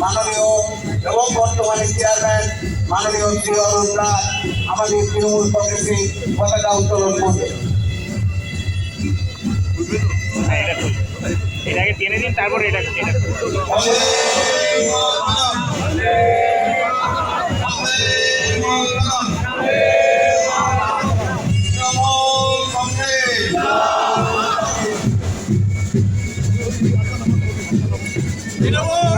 মাননীয় এবং বর্তমানে চেয়ারম্যান মাননীয় শ্রী অরুণ রায় আমাদের তৃণমূল কংগ্রেসে পতাকা উত্তোলন করবে এটা এটাকে টেনে দিন তারপর এটা এটা খুলুন। তৃণমূল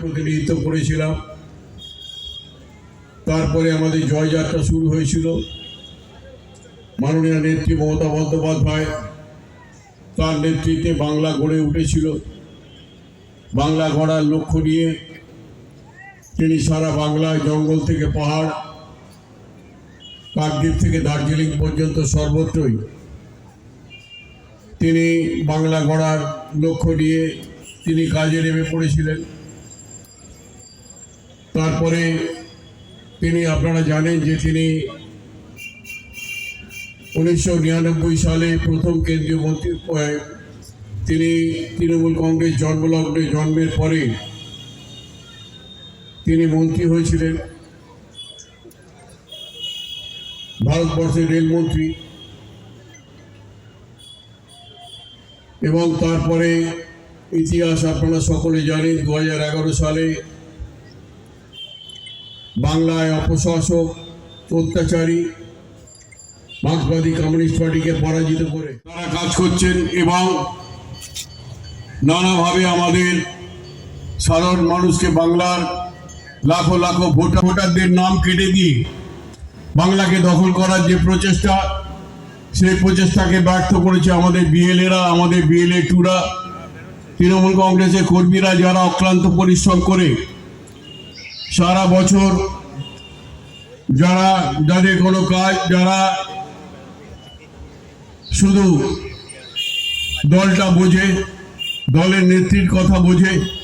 প্রতিনিধিত্ব করেছিলাম। তারপরে আমাদের জয়যাত্রা শুরু হয়েছিল। মাননীয় নেত্রী মমতা বন্দ্যোপাধ্যায় তার নেতৃত্বে বাংলা গড়ে উঠেছিল। বাংলা গড়ার লক্ষ্য নিয়ে তিনি সারা বাংলায় জঙ্গল থেকে পাহাড়, কাকদ্বীপ থেকে দার্জিলিং পর্যন্ত সর্বত্রই তিনি বাংলা গড়ার লক্ষ্য নিয়ে তিনি কাজে নেমে পড়েছিলেন। তারপরে তিনি, আপনারা জানেন যে তিনি উনিশশো নিরানব্বই সালে প্রথম কেন্দ্রীয় মন্ত্রী তিনি তৃণমূল কংগ্রেস জন্মলগ্নে জন্মের পরে তিনি মন্ত্রী হয়েছিলেন। ভারতবর্ষের রেলমন্ত্রী। এবং তারপরে ইতিহাস আপনারা সকলে জানেন দু হাজার এগারো সালে বাংলায় অপশাসক, অত্যাচারী মার্ক্সবাদী কমিউনিস্ট পার্টিকে পরাজিত করে তারা কাজ করছেন এবং নানাভাবে আমাদের সাধারণ মানুষকে বাংলার লাখো লাখো ভোটার ভোটারদের নাম কেটে দিয়ে বাংলাকে দখল করার যে প্রচেষ্টা, সেই প্রচেষ্টাকে ব্যর্থ করেছে আমাদের বিএলএরা, আমাদের বিএলএ টুরা, তৃণমূল কংগ্রেসের কর্মীরা যারা অক্লান্ত পরিশ্রম করে সারা বছর যারা, যাদের কোনো কাজ, যারা শুধু দলটা বোঝে, দলের নেত্রীর কথা বোঝে